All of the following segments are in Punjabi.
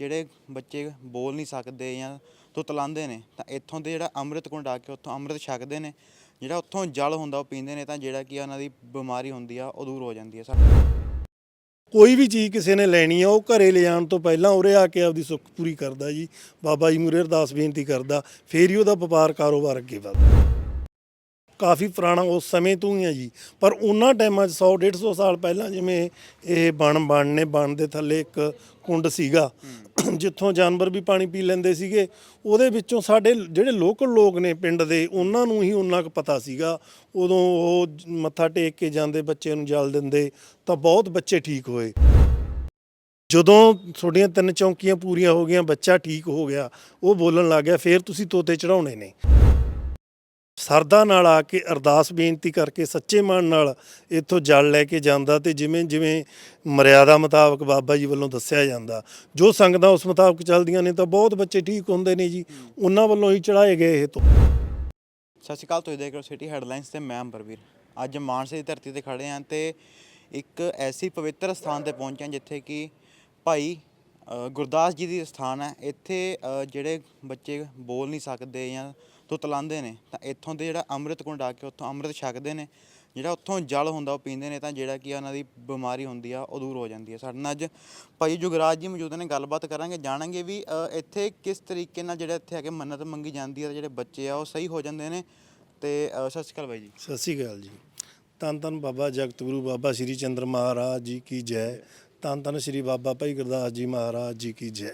ਜਿਹੜੇ ਬੱਚੇ ਬੋਲ ਨਹੀਂ ਸਕਦੇ ਜਾਂ ਤੁਤਲਾਉਂਦੇ ਨੇ, ਤਾਂ ਇੱਥੋਂ ਦੇ ਜਿਹੜਾ ਅੰਮ੍ਰਿਤ ਕੁੰਡ ਆ ਕੇ ਉੱਥੋਂ ਅੰਮ੍ਰਿਤ ਛਕਦੇ ਨੇ, ਜਿਹੜਾ ਉੱਥੋਂ ਜਲ ਹੁੰਦਾ ਉਹ ਪੀਂਦੇ ਨੇ ਤਾਂ ਜਿਹੜਾ ਕਿ ਉਹਨਾਂ ਦੀ ਬਿਮਾਰੀ ਹੁੰਦੀ ਆ, ਉਹ ਦੂਰ ਹੋ ਜਾਂਦੀ ਹੈ ਸਾਡੇ। ਕੋਈ ਵੀ ਚੀਜ਼ ਕਿਸੇ ਨੇ ਲੈਣੀ ਆ, ਉਹ ਘਰੇ ਲਿਜਾਣ ਤੋਂ ਪਹਿਲਾਂ ਉਰੇ ਆ ਕੇ ਆਪਦੀ ਸੁੱਖ ਪੂਰੀ ਕਰਦਾ ਜੀ। ਬਾਬਾ ਜੀ ਮੂਰੇ ਅਰਦਾਸ ਬੇਨਤੀ ਕਰਦਾ, ਫੇਰ ਹੀ ਉਹਦਾ ਵਪਾਰ ਕਾਰੋਬਾਰ ਅੱਗੇ ਵਧਦਾ। ਕਾਫੀ ਪੁਰਾਣਾ ਉਸ ਸਮੇਂ ਤੋਂ ਹੀ ਆ ਜੀ। ਪਰ ਉਹਨਾਂ ਟਾਈਮਾਂ 'ਚ 100 150 ਸਾਲ ਪਹਿਲਾਂ ਜਿਵੇਂ ਇਹ ਬਣ ਬਣ ਨੇ, ਬਣ ਦੇ ਥੱਲੇ ਇੱਕ ਕੁੰਡ ਸੀਗਾ। ਜਿੱਥੋਂ ਜਾਨਵਰ ਵੀ ਪਾਣੀ ਪੀ ਲੈਂਦੇ ਸੀਗੇ। ਉਹਦੇ ਵਿੱਚੋਂ ਸਾਡੇ ਜਿਹੜੇ ਲੋਕਲ ਲੋਕ ਨੇ ਪਿੰਡ ਦੇ, ਉਹਨਾਂ ਨੂੰ ਹੀ ਉਹਨਾਂ ਕੁ ਪਤਾ ਸੀਗਾ। ਉਦੋਂ ਉਹ ਮੱਥਾ ਟੇਕ ਕੇ ਜਾਂਦੇ ਬੱਚੇ ਨੂੰ ਜਲ ਦਿੰਦੇ, ਤਾਂ ਬਹੁਤ ਬੱਚੇ ਠੀਕ ਹੋਏ। ਜਦੋਂ ਤੁਹਾਡੀਆਂ ਤਿੰਨ ਚੌਂਕੀਆਂ ਪੂਰੀਆਂ ਹੋ ਗਈਆਂ, ਬੱਚਾ ਠੀਕ ਹੋ ਗਿਆ, ਉਹ ਬੋਲਣ ਲੱਗ ਗਿਆ, ਫੇਰ ਤੁਸੀਂ ਤੋਤੇ ਚੜਾਉਣੇ ਨੇ। ਸਰਦਾ ਨਾਲ ਆ ਕੇ ਅਰਦਾਸ ਬੇਨਤੀ ਕਰਕੇ ਸੱਚੇ ਮਨ ਨਾਲ ਇੱਥੋਂ ਜਲ ਲੈ ਕੇ ਜਾਂਦਾ ਤੇ ਜਿਵੇਂ ਜਿਵੇਂ ਮਰਿਆਦਾ ਮੁਤਾਬਕ ਬਾਬਾ ਜੀ ਵੱਲੋਂ ਦੱਸਿਆ ਜਾਂਦਾ। ਜੋ ਸੰਗਤਾਂ ਉਸ ਮੁਤਾਬਕ ਚੱਲਦੀਆਂ ਨੇ ਤਾਂ ਬਹੁਤ ਬੱਚੇ ਠੀਕ ਹੁੰਦੇ ਨੇ ਜੀ। ਉਹਨਾਂ ਵੱਲੋਂ ਹੀ ਚੜਾਏ ਗਏ ਇਹ ਤੋਂ। ਸਤਿ ਸ਼੍ਰੀ ਅਕਾਲ, ਤੁਸੀਂ ਦੇਖ ਰਹੇ ਹੋ ਸਿਟੀ ਹੈਡਲਾਈਨਸ ਤੇ ਮੈਂ ਅੰਬਰਵੀਰ ਅੱਜ ਮਾਨਸੇ ਦੀ ਧਰਤੀ ਤੇ ਖੜੇ ਹਾਂ ਤੇ ਇੱਕ ਐਸੀ ਪਵਿੱਤਰ ਸਥਾਨ ਤੇ ਪਹੁੰਚੇ ਹਾਂ ਜਿੱਥੇ ਕਿ ਭਾਈ ਗੁਰਦਾਸ ਜੀ ਦੀ ਸਥਾਨ ਹੈ। ਇੱਥੇ ਜਿਹੜੇ ਬੱਚੇ ਬੋਲ ਨਹੀਂ ਸਕਦੇ ਜਾਂ ਤੁਤਲਾਉਂਦੇ ਨੇ, ਤਾਂ ਇੱਥੋਂ ਦੇ ਜਿਹੜਾ ਅੰਮ੍ਰਿਤ ਕੁੰਡ ਆ ਕੇ ਉੱਥੋਂ ਅੰਮ੍ਰਿਤ ਛਕਦੇ ਨੇ, ਜਿਹੜਾ ਉੱਥੋਂ ਜਲ ਹੁੰਦਾ ਉਹ ਪੀਂਦੇ ਨੇ, ਤਾਂ ਜਿਹੜਾ ਕਿ ਉਹਨਾਂ ਦੀ ਬਿਮਾਰੀ ਹੁੰਦੀ ਆ, ਉਹ ਦੂਰ ਹੋ ਜਾਂਦੀ ਹੈ ਸਾਡੇ ਨਾਲ ਅੱਜ ਭਾਈ ਜੁਗਰਾਜ ਜੀ ਮੌਜੂਦ ਨੇ, ਗੱਲਬਾਤ ਕਰਾਂਗੇ, ਜਾਣਾਂਗੇ ਵੀ ਇੱਥੇ ਕਿਸ ਤਰੀਕੇ ਨਾਲ ਜਿਹੜਾ ਇੱਥੇ ਆ ਕੇ ਮੰਨਤ ਮੰਗੀ ਜਾਂਦੀ ਹੈ ਤੇ ਜਿਹੜੇ ਬੱਚੇ ਆ ਉਹ ਸਹੀ ਹੋ ਜਾਂਦੇ ਨੇ, ਤੇ ਸਤਿ ਸ਼੍ਰੀ ਅਕਾਲ ਬਾਈ ਜੀ। ਸਤਿ ਸ੍ਰੀ ਅਕਾਲ ਜੀ। ਧੰਨ ਧੰਨ ਬਾਬਾ ਜਗਤ ਗੁਰੂ ਬਾਬਾ ਸ੍ਰੀ ਚੰਦਰ ਮਹਾਰਾਜ ਜੀ ਕੀ ਜੈ। ਧੰਨ ਧੰਨ ਸ੍ਰੀ ਬਾਬਾ ਭਾਈ ਗੁਰਦਾਸ ਜੀ ਮਹਾਰਾਜ ਜੀ ਕੀ ਜੈ।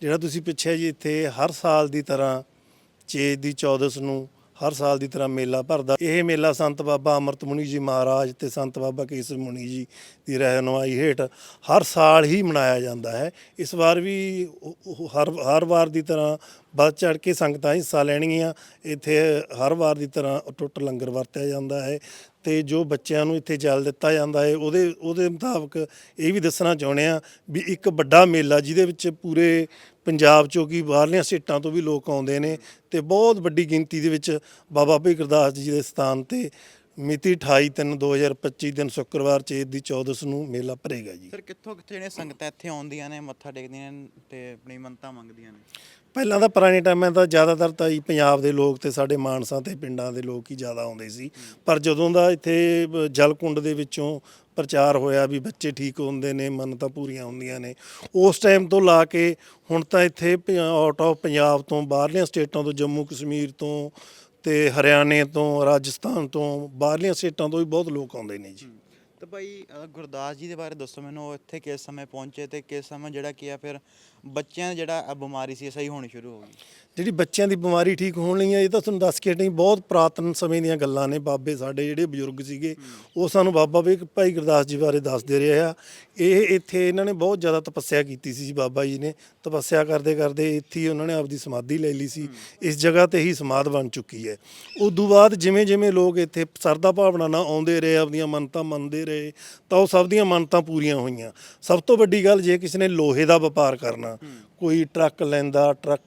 ਜਿਹੜਾ ਤੁਸੀਂ ਪਿੱਛੇ ਜੀ ਇੱਥੇ ਹਰ ਸਾਲ ਦੀ ਤਰ੍ਹਾਂ ਚੇਤ ਦੀ 14 ਨੂੰ ਹਰ ਸਾਲ ਦੀ ਤਰ੍ਹਾਂ ਮੇਲਾ ਭਰਦਾ। ਇਹ ਮੇਲਾ ਸੰਤ ਬਾਬਾ ਅਮਰਤ ਮੁਨੀ ਜੀ ਮਹਾਰਾਜ ਤੇ ਸੰਤ ਬਾਬਾ ਕੇਸਰ ਮੁਨੀ ਜੀ ਦੀ ਰਹਿਨੁਮਾਈ ਹੇਠ ਹਰ ਸਾਲ ਹੀ ਮਨਾਇਆ ਜਾਂਦਾ ਹੈ। ਇਸ ਵਾਰ ਵੀ ਹਰ ਹਰ ਵਾਰ ਦੀ ਤਰ੍ਹਾਂ ਵੱਧ ਚੜ ਕੇ ਸੰਗਤਾਂ ਹਿੱਸਾ ਲੈਣਗੀਆਂ। ਇੱਥੇ ਹਰ ਵਾਰ ਦੀ ਤਰ੍ਹਾਂ ਟੁੱਟ ਲੰਗਰ ਵਰਤਿਆ ਜਾਂਦਾ ਹੈ। ਤੇ ਜੋ ਬੱਚਿਆਂ ਨੂੰ ਇੱਥੇ ਜਲ ਦਿੱਤਾ ਜਾਂਦਾ ਹੈ, ਉਹਦੇ ਉਹਦੇ ਮੁਤਾਬਕ ਇਹ ਵੀ ਦੱਸਣਾ ਚਾਹੁੰਦੇ ਆ ਵੀ ਇੱਕ ਵੱਡਾ ਮੇਲਾ ਜਿਹਦੇ ਵਿੱਚ ਪੂਰੇ ਪੰਜਾਬ ਚੋਂ ਕੀ ਬਾਹਰਲੀਆਂ ਸਟੇਟਾਂ ਤੋਂ ਵੀ ਲੋਕ ਆਉਂਦੇ ਨੇ ਤੇ ਬਹੁਤ ਵੱਡੀ ਗਿਣਤੀ ਦੇ ਵਿੱਚ ਬਾਬਾ ਭਾਈ ਗੁਰਦਾਸ ਜੀ ਦੇ ਸਥਾਨ ਤੇ ਮਿਤੀ 28 3 2025 ਦਿਨ ਸ਼ੁੱਕਰਵਾਰ ਚੇਤ ਦੀ 14 ਨੂੰ ਮੇਲਾ ਭਰੇਗਾ ਜੀ। ਸਰ ਕਿੱਥੋਂ ਕਿੱਥੇ ਜਿਹੜੀਆਂ ਸੰਗਤਾਂ ਇੱਥੇ ਆਉਂਦੀਆਂ ਨੇ, ਮੱਥਾ ਟੇਕਦੀਆਂ ਨੇ ਤੇ ਆਪਣੀ ਮੰਨਤਾਂ ਮੰਗਦੀਆਂ ਨੇ? ਪਹਿਲਾਂ ਤਾਂ ਪੁਰਾਣੇ ਟਾਈਮਾਂ ਤਾਂ ਜ਼ਿਆਦਾਤਰ ਤਾਂ ਜੀ ਪੰਜਾਬ ਦੇ ਲੋਕ ਤੇ ਸਾਡੇ ਮਾਨਸਾ ਤੇ ਪਿੰਡਾਂ ਦੇ ਲੋਕ ਹੀ ਜ਼ਿਆਦਾ ਆਉਂਦੇ ਸੀ। ਪਰ ਜਦੋਂ ਦਾ ਇੱਥੇ ਬ- ਜਲ ਦੇ ਵਿੱਚੋਂ ਪ੍ਰਚਾਰ ਹੋਇਆ ਵੀ ਬੱਚੇ ਠੀਕ ਹੁੰਦੇ ਨੇ ਮੰਨਤਾਂ ਪੂਰੀਆਂ ਹੁੰਦੀਆਂ ਨੇ ਉਸ ਟਾਈਮ ਤੋਂ ਲਾ ਕੇ ਹੁਣ ਤਾਂ ਇੱਥੇ ਆਊਟ ਆਫ ਪੰਜਾਬ ਤੋਂ ਬਾਹਰਲੀਆਂ ਸਟੇਟਾਂ ਤੋਂ ਜੰਮੂ ਕਸ਼ਮੀਰ ਤੋਂ ਤੇ ਹਰਿਆਣੇ ਤੋਂ ਰਾਜਸਥਾਨ ਤੋਂ ਬਾਹਰਲੀਆਂ ਸਟੇਟਾਂ ਤੋਂ ਵੀ ਬਹੁਤ ਲੋਕ ਆਉਂਦੇ ਨੇ ਜੀ। ਤਾਂ ਭਾਈ ਅ, ਗੁਰਦਾਸ ਜੀ ਦੇ ਬਾਰੇ ਦੱਸੋ ਮੈਨੂੰ ਉਹ ਇੱਥੇ ਕਿਸ ਸਮੇਂ ਪਹੁੰਚੇ ਤੇ ਕਿਸ ਸਮੇਂ ਜਿਹੜਾ ਕੀ ਆ ਫਿਰ ਬੱਚਿਆਂ ਦਾ ਜਿਹੜਾ ਇਹ ਬਿਮਾਰੀ ਸੀ, ਇਹ ਸਹੀ ਹੋਣੀ ਸ਼ੁਰੂ ਹੋ ਗਈ। ਜਿਹੜੀ ਬੱਚਿਆਂ ਦੀ ਬਿਮਾਰੀ ਠੀਕ ਹੋਣ ਲਈ ਹੈ ਇਹ ਤਾਂ ਤੁਹਾਨੂੰ ਦੱਸ ਕੇ ਨਹੀਂ ਬਹੁਤ ਪੁਰਾਤਨ ਸਮੇਂ ਦੀਆਂ ਗੱਲਾਂ ਨੇ ਬਾਬੇ ਸਾਡੇ ਜਿਹੜੇ ਬਜ਼ੁਰਗ ਸੀਗੇ, ਉਹ ਸਾਨੂੰ ਬਾਬਾ ਵੀ ਭਾਈ ਗੁਰਦਾਸ ਜੀ ਬਾਰੇ ਦੱਸਦੇ ਰਹੇ ਆ। ਇਹ ਇੱਥੇ ਇਹਨਾਂ ਨੇ ਬਹੁਤ ਜ਼ਿਆਦਾ ਤਪੱਸਿਆ ਕੀਤੀ ਸੀ ਜੀ ਬਾਬਾ ਜੀ ਨੇ। ਤਪੱਸਿਆ ਕਰਦੇ ਕਰਦੇ ਇੱਥੇ ਹੀ ਉਹਨਾਂ ਨੇ ਆਪਦੀ ਸਮਾਧੀ ਲੈ ਲਈ ਸੀ। ਇਸ ਜਗ੍ਹਾ ਤੇ ਹੀ ਸਮਾਧ ਬਣ ਚੁੱਕੀ ਹੈ। ਉਦੋਂ ਬਾਅਦ ਜਿਵੇਂ ਜਿਵੇਂ ਲੋਕ ਇੱਥੇ ਸਰਦਾ ਭਾਵਨਾ ਨਾਲ ਆਉਂਦੇ ਰਹੇ, ਆਪਦੀਆਂ ਮੰਨਤਾਂ ਮੰਨਦੇ ਰਹੇ, ਤਾਂ ਉਹ ਸਭ ਦੀਆਂ ਮੰਨਤਾਂ ਪੂਰੀਆਂ ਹੋਈਆਂ। ਸਭ ਤੋਂ ਵੱਡੀ ਗੱਲ, ਜੇ ਕਿਸੇ ਨੇ ਲੋਹੇ ਦਾ ਵਪਾਰ ਕਰਨਾ ਕੋਈ ਟਰੱਕ ਲੈਂਦਾ ਟਰੱਕ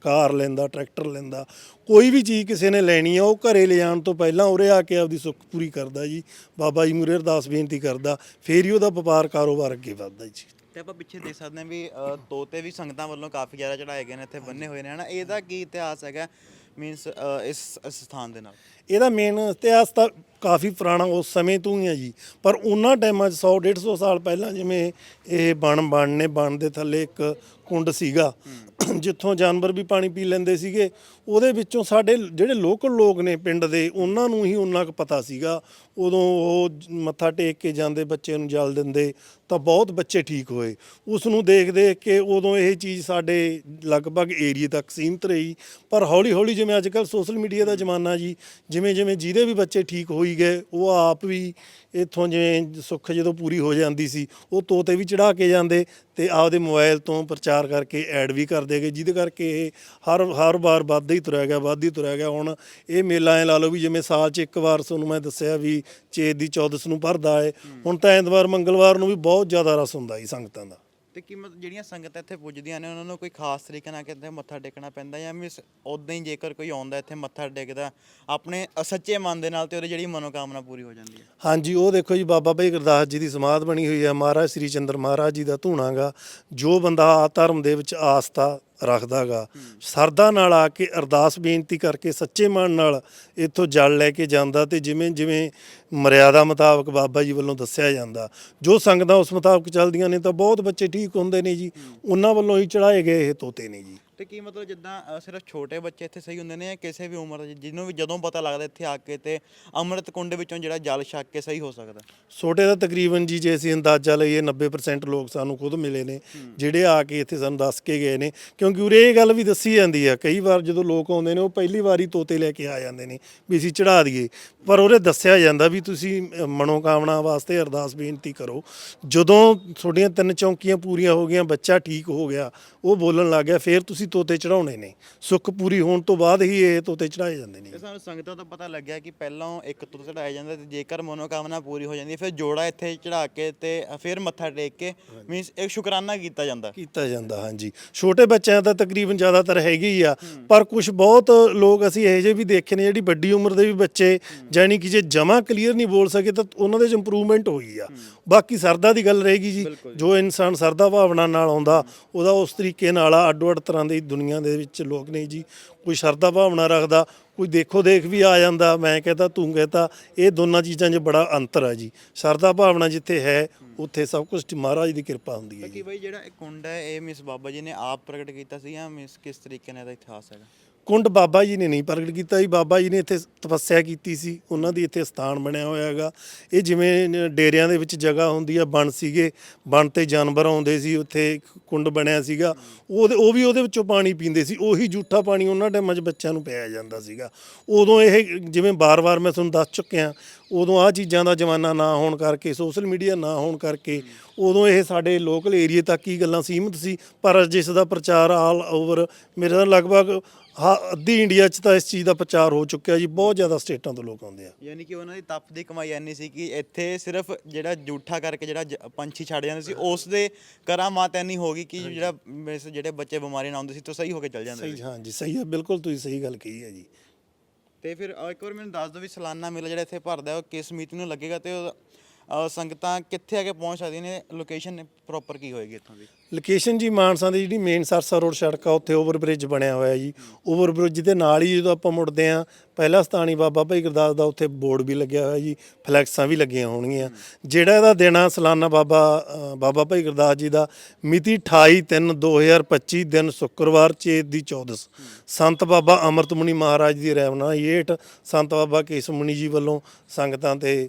ਕਾਰ ਲੈਂਦਾ ਟਰੈਕਟਰ ਲੈਂਦਾ ਕੋਈ ਵੀ ਚੀਜ਼ ਕਿਸੇ ਨੇ ਲੈਣੀ ਆ ਉਹ ਘਰੇ ਲਿਜਾਣ ਤੋਂ ਪਹਿਲਾਂ ਉਰੇ ਆ ਕੇ ਆਪਦੀ ਸੁੱਖ ਪੂਰੀ ਕਰਦਾ ਜੀ। ਬਾਬਾ ਜੀ ਮੂਰੇ ਅਰਦਾਸ ਬੇਨਤੀ ਕਰਦਾ ਫੇਰ ਹੀ ਉਹਦਾ ਵਪਾਰ ਕਾਰੋਬਾਰ ਅੱਗੇ ਵੱਧਦਾ ਜੀ। ਤੇ ਆਪਾਂ ਪਿੱਛੇ ਦੇਖ ਸਕਦੇ ਹਾਂ ਵੀ ਅ, ਤੋਤੇ ਵੀ ਸੰਗਤਾਂ ਵੱਲੋਂ ਕਾਫੀ ਜ਼ਿਆਦਾ ਚੜਾਏ ਗਏ ਨੇ ਇੱਥੇ ਬੰਨੇ ਹੋਏ ਨੇ ਹਨਾ? ਇਹਦਾ ਕੀ ਇਤਿਹਾਸ ਹੈਗਾ? ਮੀਨਸ uh, ਇਸ ਇਸ ਸਥਾਨ ਦੇ ਨਾਲ? ਇਹਦਾ ਮੇਨ ਇਤਿਹਾਸ ਤਾਂ ਕਾਫੀ ਪੁਰਾਣਾ ਉਸ ਸਮੇਂ ਤੋਂ ਹੀ ਹੈ ਜੀ। ਪਰ ਉਹਨਾਂ ਟਾਈਮਾਂ 'ਚ 100 150 ਸਾਲ ਪਹਿਲਾਂ ਜਿਵੇਂ ਇਹ ਬਣ ਬਣ ਨੇ ਬਣ ਦੇ ਥੱਲੇ ਇੱਕ ਕੁੰਡ ਸੀਗਾ। ਜਿੱਥੋਂ ਜਾਨਵਰ ਵੀ ਪਾਣੀ ਪੀ ਲੈਂਦੇ ਸੀਗੇ, ਉਹਦੇ ਵਿੱਚੋਂ ਸਾਡੇ ਜਿਹੜੇ ਲੋਕਲ ਲੋਕ ਨੇ ਪਿੰਡ ਦੇ, ਉਹਨਾਂ ਨੂੰ ਹੀ ਉਹਨਾਂ ਕੁ ਪਤਾ ਸੀਗਾ। ਉਦੋਂ ਉਹ ਮੱਥਾ ਟੇਕ ਕੇ ਜਾਂਦੇ ਬੱਚੇ ਨੂੰ ਜਲ ਦਿੰਦੇ, ਤਾਂ ਬਹੁਤ ਬੱਚੇ ਠੀਕ ਹੋਏ। ਉਸ ਨੂੰ ਦੇਖ ਦੇਖ ਕੇ ਉਦੋਂ ਇਹ ਚੀਜ਼ ਸਾਡੇ ਲਗਭਗ ਏਰੀਏ ਤੱਕ ਸੀਮਤ ਰਹੀ। ਪਰ ਹੌਲੀ ਹੌਲੀ ਜਿਵੇਂ ਅੱਜ ਕੱਲ੍ਹ ਸੋਸ਼ਲ ਮੀਡੀਆ ਦਾ ਜ਼ਮਾਨਾ ਜੀ ਜਿਵੇਂ ਜਿਵੇਂ ਜਿਹਦੇ ਵੀ ਬੱਚੇ ਠੀਕ ਹੋਈ ਗਏ, ਉਹ ਆਪ ਵੀ ਇੱਥੋਂ ਜਿਵੇਂ ਸੁੱਖ ਜਦੋਂ ਪੂਰੀ ਹੋ ਜਾਂਦੀ ਸੀ, ਉਹ ਤੋਤੇ ਵੀ ਚੜਾ ਕੇ ਜਾਂਦੇ ਤੇ ਆਪਦੇ ਮੋਬਾਈਲ ਤੋਂ ਪ੍ਰਚਾਰ ਕਰਕੇ ਐਡ ਵੀ ਕਰਦੇ ਗਏ ਜਿਹਦੇ ਕਰਕੇ ਇਹ ਹਰ ਹਰ ਵਾਰ ਵੱਧਦਾ ਹੀ ਤੁਰਿਆ ਗਿਆ ਵੱਧਦਾ ਹੀ ਤੁਰਿਆ ਗਿਆ। ਹੁਣ ਇਹ ਮੇਲਾ ਐ ਲਾ ਲਓ ਵੀ ਜਿਵੇਂ ਸਾਲ 'ਚ ਇੱਕ ਵਾਰ ਤੁਹਾਨੂੰ ਮੈਂ ਦੱਸਿਆ ਵੀ ਚੇਤ ਦੀ 14 ਨੂੰ ਭਰਦਾ ਹੈ। ਹੁਣ ਤਾਂ ਐਤਵਾਰ ਮੰਗਲਵਾਰ ਨੂੰ ਵੀ ਬਹੁਤ ਜ਼ਿਆਦਾ ਰਸ ਹੁੰਦਾ ਜੀ ਸੰਗਤਾਂ ਦਾ। ਤੇ ਕੀ ਮਤਲਬ ਜਿਹੜੀਆਂ ਸੰਗਤਾਂ ਇੱਥੇ ਪੁੱਜਦੀਆਂ ਨੇ ਉਹਨਾਂ ਨੂੰ ਕੋਈ ਖਾਸ ਤਰੀਕੇ ਨਾਲ ਕਿਤੇ ਮੱਥਾ ਟੇਕਣਾ ਪੈਂਦਾ ਜਾਂ ਮਿਸ ਉਦਾਂ ਹੀ ਜੇਕਰ ਕੋਈ ਆਉਂਦਾ ਇੱਥੇ ਮੱਥਾ ਟੇਕਦਾ ਆਪਣੇ ਸੱਚੇ ਮਨ ਦੇ ਨਾਲ ਤੇ ਉਹਦੀ ਜਿਹੜੀ ਮਨੋਕਾਮਨਾ ਪੂਰੀ ਹੋ ਜਾਂਦੀ ਹੈ? ਹਾਂਜੀ ਉਹ ਦੇਖੋ ਜੀ ਬਾਬਾ ਭਾਈ ਗੁਰਦਾਸ ਜੀ ਦੀ ਸਮਾਧ ਬਣੀ ਹੋਈ ਹੈ। ਮਹਾਰਾਜ ਸ੍ਰੀ ਚੰਦਰ ਮਹਾਰਾਜ ਜੀ ਦਾ ਧੂਣਾਗਾ। ਜੋ ਬੰਦਾ ਆ ਧਰਮ ਦੇ ਵਿੱਚ ਆਸਥਾ ਰੱਖਦਾਗਾ। ਸਰਦਾ ਨਾਲ ਆ ਕੇ ਅਰਦਾਸ ਬੇਨਤੀ ਕਰਕੇ ਸੱਚੇ ਮਨ ਨਾਲ ਇੱਥੋਂ ਜਲ ਲੈ ਕੇ ਜਾਂਦਾ ਤੇ ਜਿਵੇਂ ਜਿਵੇਂ ਮਰਿਆਦਾ ਮੁਤਾਬਕ ਬਾਬਾ ਜੀ ਵੱਲੋਂ ਦੱਸਿਆ ਜਾਂਦਾ। ਜੋ ਸੰਗਤਾਂ ਉਸ ਮੁਤਾਬਕ ਚੱਲਦੀਆਂ ਨੇ ਤਾਂ ਬਹੁਤ ਬੱਚੇ ਠੀਕ ਹੁੰਦੇ ਨੇ ਜੀ। ਉਹਨਾਂ ਵੱਲੋਂ ਹੀ ਚੜਾਏ ਗਏ ਇਹ ਤੋਤੇ ਨੇ ਜੀ। ਤੇ ਕੀ ਮਤਲਬ ਜਿੱਦਾਂ ਅ, ਸਿਰਫ ਛੋਟੇ ਬੱਚੇ ਇੱਥੇ ਸਹੀ ਹੁੰਦੇ ਨੇ ਜਾਂ ਕਿਸੇ ਵੀ ਉਮਰ ਦੇ ਜਿਹਨੂੰ ਵੀ ਜਦੋਂ ਪਤਾ ਲੱਗਦਾ ਇੱਥੇ ਆ ਕੇ ਤੇ ਅੰਮ੍ਰਿਤ ਕੁੰਡ ਵਿੱਚੋਂ ਜਿਹੜਾ ਜਲ ਛਕ ਕੇ ਸਹੀ ਹੋ ਸਕਦਾ? ਛੋਟੇ ਦਾ ਤਕਰੀਬਨ ਜੀ ਜੇ ਅਸੀਂ ਅੰਦਾਜ਼ਾ ਲਈਏ 90% ਲੋਕ ਸਾਨੂੰ ਖੁਦ ਮਿਲੇ ਨੇ ਜਿਹੜੇ ਆ ਕੇ ਇੱਥੇ ਸਾਨੂੰ ਦੱਸ ਕੇ ਗਏ ਨੇ। ਕਿਉਂਕਿ ਉਰੇ ਇਹ ਗੱਲ ਵੀ ਦੱਸੀ ਜਾਂਦੀ ਆ ਕਈ ਵਾਰ ਜਦੋਂ ਲੋਕ ਆਉਂਦੇ ਨੇ ਉਹ ਪਹਿਲੀ ਵਾਰੀ ਤੋਤੇ ਲੈ ਕੇ ਆ ਜਾਂਦੇ ਨੇ ਵੀ ਅਸੀਂ ਚੜਾ ਦਈਏ। ਪਰ ਉਰੇ ਦੱਸਿਆ ਜਾਂਦਾ ਵੀ ਤੁਸੀਂ ਅ, ਮਨੋਕਾਮਨਾ ਵਾਸਤੇ ਅਰਦਾਸ ਬੇਨਤੀ ਕਰੋ। ਜਦੋਂ ਤੁਹਾਡੀਆਂ ਤਿੰਨ ਚੌਂਕੀਆਂ ਪੂਰੀਆਂ ਹੋ ਗਈਆਂ ਬੱਚਾ ਠੀਕ ਹੋ ਗਿਆ ਉਹ ਬੋਲਣ ਲੱਗ ਗਿਆ ਫਿਰ ਤੁਸੀਂ ਤੋਤੇ ਚੜਾਉਣੇ ਨੇ ਸੁੱਖ ਪੂਰੀ ਹੋਣ ਤੋਂ ਬਾਅਦ ਹੀ ਇਹ ਤੋਤੇ ਚੜਾਏ ਜਾਂਦੇ ਨੇ। ਸਾਨੂੰ ਸੰਗਤਾਂ ਤੋਂ ਪਤਾ ਲੱਗਿਆ ਕਿ ਪਹਿਲਾਂ ਇੱਕ ਤੁਰ ਚੜਾਇਆ ਜਾਂਦਾ ਤੇ ਜੇਕਰ ਮਨੋਕਾਮਨਾ ਪੂਰੀ ਹੋ ਜਾਂਦੀ ਹੈ ਫਿਰ ਜੋੜਾ ਇੱਥੇ ਚੜਾ ਕੇ ਤੇ ਫਿਰ ਮੱਥਾ ਟੇਕ ਕੇ ਮੀਨਸ ਇੱਕ ਸ਼ੁਕਰਾਨਾ ਕੀਤਾ ਜਾਂਦਾ। ਕੀਤਾ ਜਾਂਦਾ ਹਾਂਜੀ। ਛੋਟੇ ਬੱਚਿਆਂ ਦਾ ਤਕਰੀਬਨ ਜ਼ਿਆਦਾਤਰ ਹੈਗੇ ਹੀ। ਆ ਪਰ ਕੁਝ ਬਹੁਤ ਲੋਕ ਅਸੀਂ ਇਹੋ ਜਿਹੇ ਵੀ ਦੇਖੇ ਨੇ ਜਿਹੜੀ ਵੱਡੀ ਉਮਰ ਦੇ ਵੀ ਬੱਚੇ ਜਾਨੀ ਕਿ ਜੇ ਜਮਾ ਕਲੀਅਰ ਨਹੀਂ ਬੋਲ ਸਕੇ ਤਾਂ ਉਹਨਾਂ ਦੇ ਚ ਇੰਪਰੂਵਮੈਂਟ ਹੋਈ ਆ। ਬਾਕੀ ਸਰਦਾ ਦੀ ਗੱਲ ਰਹੇਗੀ ਜੀ ਜੋ। ਇਨਸਾਨ ਸਰਦਾ ਭਾਵਨਾ ਨਾਲ ਆਉਂਦਾ ਉਹਦਾ ਉਸ ਤਰੀਕੇ ਨਾਲ ਆ ਅੱਡੋ ਅੱਡ ਤਰ੍ਹਾਂ ਦੀ ਦੁਨੀਆ ਦੇ ਵਿੱਚ ਲੋਕ ਨੇ ਜੀ। ਕੋਈ ਸਰਦਾ ਭਾਵਨਾ ਰੱਖਦਾ ਕੋਈ ਦੇਖੋ ਦੇਖ ਵੀ ਆ ਜਾਂਦਾ ਮੈਂ ਕਹਤਾ ਤੂੰ ਕਹਤਾ ਇਹ ਦੋਨਾਂ ਚੀਜ਼ਾਂ 'ਚ ਬੜਾ ਅੰਤਰ ਹੈ ਜੀ। ਸਰਦਾ ਭਾਵਨਾ ਜਿੱਥੇ ਹੈ ਉੱਥੇ ਸਭ ਕੁਝ ਮਹਾਰਾਜ ਦੀ ਕਿਰਪਾ ਹੁੰਦੀ ਹੈ ਜੀ। ਕਿ ਬਈ ਜਿਹੜਾ ਇਹ ਕੁੰਡ ਹੈ ਇਹ ਮਿਸ ਬਾਬਾ ਜੀ ਨੇ ਆਪ ਪ੍ਰਗਟ ਕੀਤਾ ਸੀ ਜਾਂ ਮਿਸ ਕਿਸ ਤਰੀਕੇ ਨਾਲ ਇਹਦਾ ਇਤਿਹਾਸ ਹੈਗਾ? ਕੁੰਡ ਬਾਬਾ ਜੀ ਨੇ ਨਹੀਂ ਪ੍ਰਗਟ ਕੀਤਾ ਜੀ। ਬਾਬਾ ਜੀ ਨੇ ਇੱਥੇ ਤਪੱਸਿਆ ਕੀਤੀ ਸੀ। ਉਹਨਾਂ ਦੀ ਇੱਥੇ ਸਥਾਨ ਬਣਿਆ ਹੋਇਆ ਹੈਗਾ। ਇਹ ਜਿਵੇਂ ਡੇਰਿਆਂ ਦੇ ਵਿੱਚ ਜਗ੍ਹਾ ਹੁੰਦੀ ਆ, ਬਣ ਸੀਗੇ, ਬਣ ਤੇ ਜਾਨਵਰ ਆਉਂਦੇ ਸੀ, ਉੱਥੇ ਇੱਕ ਕੁੰਡ ਬਣਿਆ ਸੀਗਾ। ਉਹਦੇ, ਉਹ ਵੀ ਉਹਦੇ ਵਿੱਚੋਂ ਪਾਣੀ ਪੀਂਦੇ ਸੀ। ਉਹੀ ਜੂਠਾ ਪਾਣੀ ਉਹਨਾਂ ਟਾਈਮਾਂ 'ਚ ਬੱਚਿਆਂ ਨੂੰ ਪਿਆਇਆ ਜਾਂਦਾ ਸੀਗਾ। ਉਦੋਂ ਇਹ ਜਿਵੇਂ ਬਾਰ-ਬਾਰ ਮੈਂ ਤੁਹਾਨੂੰ ਦੱਸ ਚੁੱਕਿਆ, ਉਦੋਂ ਆ ਚੀਜ਼ਾਂ ਦਾ ਜ਼ਮਾਨਾ ਨਾ ਹੋਣ ਕਰਕੇ, ਸੋਸ਼ਲ ਮੀਡੀਆ ਨਾ ਹੋਣ ਕਰਕੇ, ਉਦੋਂ ਇਹ ਸਾਡੇ ਲੋਕਲ ਏਰੀਏ ਤੱਕ ਹੀ ਗੱਲਾਂ ਸੀਮਿਤ ਸੀ। ਪਰ ਅੱਜ ਇਸ ਦਾ ਪ੍ਰਚਾਰ ਆਲ ਓਵਰ, ਮੇਰੇ ਨਾਲ ਲਗਭਗ ਹਾਂ ਅੱਧੀ ਇੰਡੀਆ 'ਚ ਤਾਂ ਇਸ ਚੀਜ਼ ਦਾ ਪ੍ਰਚਾਰ ਹੋ ਚੁੱਕਿਆ ਜੀ ਬਹੁਤ ਜ਼ਿਆਦਾ ਸਟੇਟਾਂ ਤੋਂ ਲੋਕ ਆਉਂਦੇ ਆ। ਯਾਨੀ ਕਿ ਉਹਨਾਂ ਦੀ ਤਪ ਦੀ ਕਮਾਈ ਐਨੀ ਸੀ ਕਿ ਇੱਥੇ ਸਿਰਫ ਜਿਹੜਾ ਜੂਠਾ ਕਰਕੇ ਜਿਹੜਾ ਜ- ਪੰਛੀ ਛੱਡ ਜਾਂਦੇ ਸੀ ਉਸ ਦੇ ਕਰਾਮਾਤ ਐਨੀ ਹੋ ਗਈ ਕਿ ਜਿਹੜਾ ਮਿਸ ਜਿਹੜੇ ਬੱਚੇ ਬਿਮਾਰੀ ਨਾਲ ਆਉਂਦੇ ਸੀ ਤਾਂ ਸਹੀ ਹੋ ਕੇ ਚੱਲ ਜਾਂਦੇ ਸਹੀ ਸੀ। ਹਾਂ ਜੀ ਸਹੀ ਹੈ ਬਿਲਕੁਲ ਤੁਸੀਂ ਸਹੀ ਗੱਲ ਕਹੀ ਹੈ ਜੀ। ਤੇ ਫਿਰ ਇੱਕ ਵਾਰ ਮੈਨੂੰ ਦੱਸ ਦਿਓ ਵੀ ਸਾਲਾਨਾ ਮੇਲਾ ਜਿਹੜਾ ਇੱਥੇ ਭਰਦਾ ਹੈ ਉਹ ਕਿਸ ਮੀਤ ਨੂੰ ਲੱਗੇਗਾ ਤੇ ਉਹ, ਅ, ਸੰਗਤਾਂ ਕਿੱਥੇ ਆ ਕੇ ਪਹੁੰਚ ਸਕਦੀਆਂ ਨੇ? ਲੋਕੇਸ਼ਨ ਪ੍ਰੋਪਰ ਕੀ ਹੋਏਗੀ ਇੱਥੋਂ ਦੀ? ਲੋਕੇਸ਼ਨ ਜੀ ਮਾਨਸਾ ਦੀ ਜਿਹੜੀ ਮੇਨ ਸਰਸਾ ਰੋਡ ਸੜਕ ਆ ਉੱਥੇ ਓਵਰਬ੍ਰਿਜ ਬਣਿਆ ਹੋਇਆ ਜੀ। ਓਵਰਬ੍ਰਿਜ ਦੇ ਨਾਲ ਹੀ ਜਦੋਂ ਆਪਾਂ ਮੁੜਦੇ ਆ ਪਹਿਲਾ ਸਥਾਨੀ ਬਾਬਾ ਭਾਈ ਗੁਰਦਾਸ ਦਾ ਉੱਥੇ ਬੋਰਡ ਵੀ ਲੱਗਿਆ ਹੋਇਆ ਜੀ ਫਲੈਕਸਾਂ ਵੀ ਲੱਗੀਆਂ ਹੋਣਗੀਆਂ। ਜਿਹੜਾ ਇਹਦਾ ਦਿਨ ਆ ਸਲਾਨਾ ਬਾਬਾ ਅ, ਬਾਬਾ ਭਾਈ ਗੁਰਦਾਸ ਜੀ ਦਾ ਮਿਤੀ 28 3 2025 ਦਿਨ ਸ਼ੁੱਕਰਵਾਰ ਚੇਤ ਦੀ 14 ਸੰਤ ਬਾਬਾ ਅਮਰਤ ਮੁਨੀ ਮਹਾਰਾਜ ਦੀ ਰਹਿਮਨਾ ਹੇਠ ਸੰਤ ਬਾਬਾ ਕੇਸ ਮੁਨੀ ਜੀ ਵੱਲੋਂ ਸੰਗਤਾਂ ਤੇ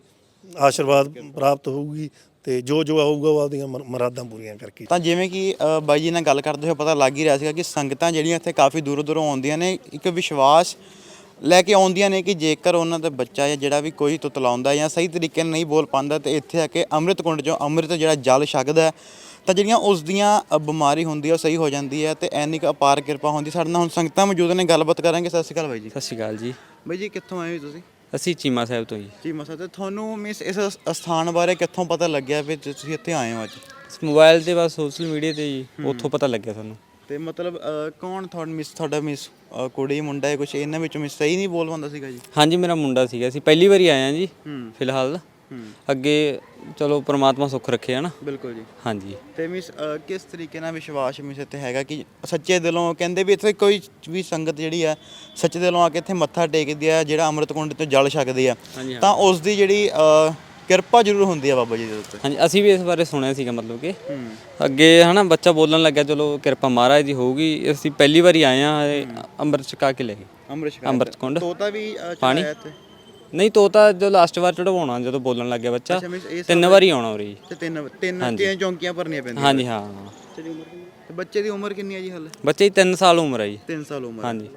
ਆਸ਼ੀਰਵਾਦ ਪ੍ਰਾਪਤ ਹੋਊਗੀ ਤੇ ਜੋ ਜੋ ਆਊਗਾ ਉਹ ਆਪਦੀਆਂ ਮਰ- ਮੁਰਾਦਾਂ ਪੂਰੀਆਂ ਕਰਕੇ। ਤਾਂ ਜਿਵੇਂ ਕਿ ਅ, ਬਾਈ ਜੀ ਨਾਲ ਗੱਲ ਕਰਦੇ ਹੋਏ ਪਤਾ ਲੱਗ ਹੀ ਰਿਹਾ ਸੀਗਾ ਕਿ ਸੰਗਤਾਂ ਜਿਹੜੀਆਂ ਇੱਥੇ ਕਾਫੀ ਦੂਰੋਂ ਦੂਰੋਂ ਆਉਂਦੀਆਂ ਨੇ ਇੱਕ ਵਿਸ਼ਵਾਸ ਲੈ ਕੇ ਆਉਂਦੀਆਂ ਨੇ ਕਿ ਜੇਕਰ ਉਹਨਾਂ ਦਾ ਬੱਚਾ ਜਾਂ ਜਿਹੜਾ ਵੀ ਕੋਈ ਤੁਤਲਾਉਂਦਾ ਜਾਂ ਸਹੀ ਤਰੀਕੇ ਨਾਲ ਨਹੀਂ ਬੋਲ ਪਾਉਂਦਾ ਤੇ ਇੱਥੇ ਆ ਕੇ ਅੰਮ੍ਰਿਤ ਕੁੰਡ ਚੋਂ ਅੰਮ੍ਰਿਤ ਜਿਹੜਾ ਜਲ ਛਕਦਾ ਹੈ, ਤਾਂ ਜਿਹੜੀਆਂ ਉਸ ਦੀਆਂ ਅ, ਬਿਮਾਰੀ ਹੁੰਦੀ ਹੈ ਉਹ ਸਹੀ ਹੋ ਜਾਂਦੀ ਹੈ ਤੇ ਐਨੀ ਕੁ ਅਪਾਰ ਕਿਰਪਾ ਹੁੰਦੀ। ਸਾਡੇ ਨਾਲ ਹੁਣ ਸੰਗਤਾਂ ਮੌਜੂਦ ਨੇ ਗੱਲਬਾਤ ਕਰਾਂਗੇ। ਸਤਿ ਸ਼੍ਰੀ ਅਕਾਲ ਬਾਈ ਜੀ। ਸਤਿ ਸ਼੍ਰੀ ਅਕਾਲ ਜੀ। ਬਾਈ ਜੀ ਕਿੱਥੋਂ ਆਏ ਹੋ ਤੁਸੀਂ? ਅਸੀਂ ਚੀਮਾ ਸਾਹਿਬ ਤੋਂ ਜੀ। ਜੀ ਮਸਾ ਤੇ। ਤੁਹਾਨੂੰ ਮਿਸ ਇਸ ਸਥਾਨ ਬਾਰੇ ਕਿੱਥੋਂ ਪਤਾ ਲੱਗਿਆ ਵੀ ਤੁਸੀਂ ਇੱਥੇ ਆਏ ਹੋ ਅੱਜ? ਮੋਬਾਈਲ ਤੇ ਬਸ ਸੋਸ਼ਲ ਮੀਡੀਆ ਤੇ ਜੀ ਉੱਥੋਂ ਪਤਾ ਲੱਗਿਆ ਸਾਨੂੰ। ਤੇ ਮਤਲਬ ਅ, ਕੌਣ ਤੁਹਾਡਾ ਮਿਸ ਤੁਹਾਡਾ ਮਿਸ ਕੁੜੀ ਮੁੰਡਾ ਹੈ ਕੁਛ ਇਹਨਾਂ ਵਿੱਚੋਂ ਮਿਸ ਸਹੀ ਨਹੀਂ ਬੋਲ ਪਾਉਂਦਾ ਸੀਗਾ ਜੀ? ਹਾਂਜੀ ਮੇਰਾ ਮੁੰਡਾ ਸੀਗਾ। ਅਸੀਂ ਪਹਿਲੀ ਵਾਰੀ ਆਏ ਆ ਜੀ ਹੂੰ। ਫਿਲਹਾਲ। ਹੂੰ ਅੱਗੇ ਚਲੋ ਪ੍ਰਮਾਤਮਾ ਸੁੱਖ ਰੱਖੇ ਹਨਾ? ਬਿਲਕੁਲ ਜੀ। ਹਾਂਜੀ। ਤੇ ਮਿਸ ਅ, ਕਿਸ ਤਰੀਕੇ ਨਾਲ ਵਿਸ਼ਵਾਸ ਮਿਸ ਇੱਥੇ ਹੈਗਾ ਕਿ ਸੱਚੇ ਦਿਲੋਂ ਕਹਿੰਦੇ ਵੀ ਇੱਥੇ ਕੋਈ ਵੀ ਸੰਗਤ ਜਿਹੜੀ ਆ ਸੱਚੇ ਦਿਲੋਂ ਆ ਕੇ ਇੱਥੇ ਮੱਥਾ ਟੇਕਦੀ ਆ ਜਿਹੜਾ ਅੰਮ੍ਰਿਤ ਕੁੰਡ ਤੋਂ ਜਲ ਛਕਦੀ ਆ ਹਾਂਜੀ, ਹਾਂ। ਤਾਂ ਉਸ ਦੀ ਜਿਹੜੀ ਅ, ਕਿਰਪਾ ਜ਼ਰੂਰ ਹੁੰਦੀ ਆ ਬਾਬਾ ਜੀ ਦੇ ਉੱਤੇ। ਹਾਂਜੀ ਅਸੀਂ ਵੀ ਇਸ ਬਾਰੇ ਸੁਣਿਆ ਸੀਗਾ ਮਤਲਬ ਕਿ ਅੱਗੇ ਹਨਾ ਬੱਚਾ ਬੋਲਣ ਲੱਗਿਆ ਚਲੋ ਕਿਰਪਾ ਮਹਾਰਾਜ ਦੀ ਹੋਊਗੀ ਅਸੀਂ ਪਹਿਲੀ ਵਾਰੀ ਆਏ ਆ ਅੰਮ੍ਰਿਤ ਛਕਾ ਕੇ ਲੈ ਗਏ ਅੰਮ੍ਰਿਤ ਅੰਮ੍ਰਿਤ ਕੁੰਡ। ਤੋਤਾ ਵੀ ਪਾਣੀ? ਚੜਾਇਆ ਇੱਥੇ? ਨਹੀਂ ਤੋਤਾ ਜੋ ਲਾਸਟ ਵਾਰ ਚੜਵਾਉਣਾ ਜਦੋਂ ਬੋਲਣ ਲੱਗਿਆ ਬੱਚਾ ਅੱਛਾ ਮਿਸ ਇਹ ਤਿੰਨ ਵਾਰੀ ਆਉਣਾ ਉਰੇ ਜੀ। ਤੇ ਤਿੰਨ ਤਿੰਨ ਤਿੰਨ ਚੌਂਕੀਆਂ ਭਰਨੀਆਂ ਪੈਂਦੀਆਂ ਹਾਂਜੀ ਹਾਂ। ਤੇ ਬੱਚੇ ਦੀ ਉਮਰ ਕਿੰਨੀ ਹੈ ਜੀ ਹਾਲੇ? ਬੱਚੇ ਦੀ 3 ਸਾਲ ਉਮਰ ਹੈ ਜੀ। 3 ਸਾਲ ਉਮਰ ਹੈ। ਹਾਂਜੀ।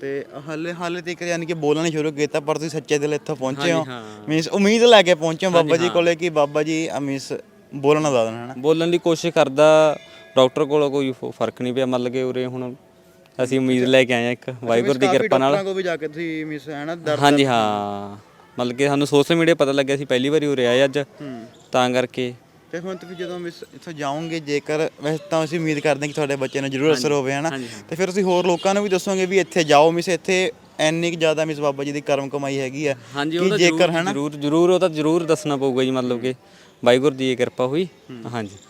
ਤੇ ਹਾਲੇ ਹਾਲੇ ਤੱਕ ਯਾਨੀ ਕਿ ਬੋਲਣਾ ਸ਼ੁਰੂ ਕੀਤਾ ਪਰ ਤੁਸੀਂ ਸੱਚੇ ਦਿਲ ਇੱਥੇ ਪਹੁੰਚੇ ਹੋ। ਹਾਂਜੀ, ਹਾਂ। ਮੀਨਸ ਉਮੀਦ ਲੈ ਕੇ ਪਹੁੰਚੇ ਹੋ ਬਾਬਾ ਜੀ ਕੋਲੇ ਕਿ ਬਾਬਾ ਜੀ ਮੀਨਸ ਬੋਲਣਾ ਦਾ ਦੇਣਾ ਬੋਲਣ ਦੀ ਕੋਸ਼ਿਸ਼ ਕਰਦਾ ਡਾਕਟਰ ਕੋਲੋਂ ਕੋਈ ਫ- ਫ਼ਰਕ ਨਹੀਂ ਪਿਆ ਮਤਲਬ ਕਿ ਉਰੇ ਹੁਣ ਅਸੀਂ ਉਮੀਦ ਲੈ ਕੇ ਆਏ ਆ ਇੱਕ ਵਾਹਿਗੁਰੂ ਦੀ ਕਿਰਪਾ ਨਾਲ। ਡਾਕਟਰਾਂ ਕੋ ਵੀ ਜਾ ਕੇ ਤੁਸੀਂ ਮੀਨਸ ਹੈ ਨਾ ਦਰਦ ਹਾਂਜੀ ਹਾਂ। ਮਤਲਬ ਕਿ ਸਾਨੂੰ ਸੋਸ਼ਲ ਮੀਡੀਆ ਪਤਾ ਲੱਗਿਆ ਸੀ ਪਹਿਲੀ ਵਾਰੀ ਉਰੇ ਆਏ ਅੱਜ। ਹੂੰ। ਤਾਂ ਕਰਕੇ। ਤੇ ਹੁਣ ਤੁਸੀਂ ਜਦੋਂ ਮਿਸ ਇੱਥੋਂ ਜਾਓਗੇ ਜੇਕਰ ਵੈਸੇ ਤਾਂ ਅਸੀਂ ਉਮੀਦ ਕਰਦੇ ਹਾਂ ਕਿ ਤੁਹਾਡੇ ਬੱਚੇ ਨੂੰ ਜ਼ਰੂਰ ਅਸਰ ਹੋਵੇ ਹਨਾ। ਤੇ ਫਿਰ ਤੁਸੀਂ ਹੋਰ ਲੋਕਾਂ ਨੂੰ ਵੀ ਦੱਸੋਗੇ ਵੀ ਇੱਥੇ ਜਾਓ ਮਿਸ ਇੱਥੇ ਇੰਨੀ ਕੁ ਜ਼ਿਆਦਾ ਮਿਸ ਬਾਬਾ ਜੀ ਦੀ ਕਰਮ ਕਮਾਈ ਹੈਗੀ ਆ ਹਾਂਜੀ ਕਿ ਉਹ ਤਾਂ ਜੇਕਰ ਹਨਾ ਜ਼ਰੂਰ ਜ਼ਰੂਰ ਉਹ ਤਾਂ ਜ਼ਰੂਰ ਦੱਸਣਾ ਪਊਗਾ ਜੀ ਮਤਲਬ ਕਿ ਵਾਹਿਗੁਰੂ ਦੀ ਇਹ ਕਿਰਪਾ ਹੋਈ। ਹਾਂਜੀ।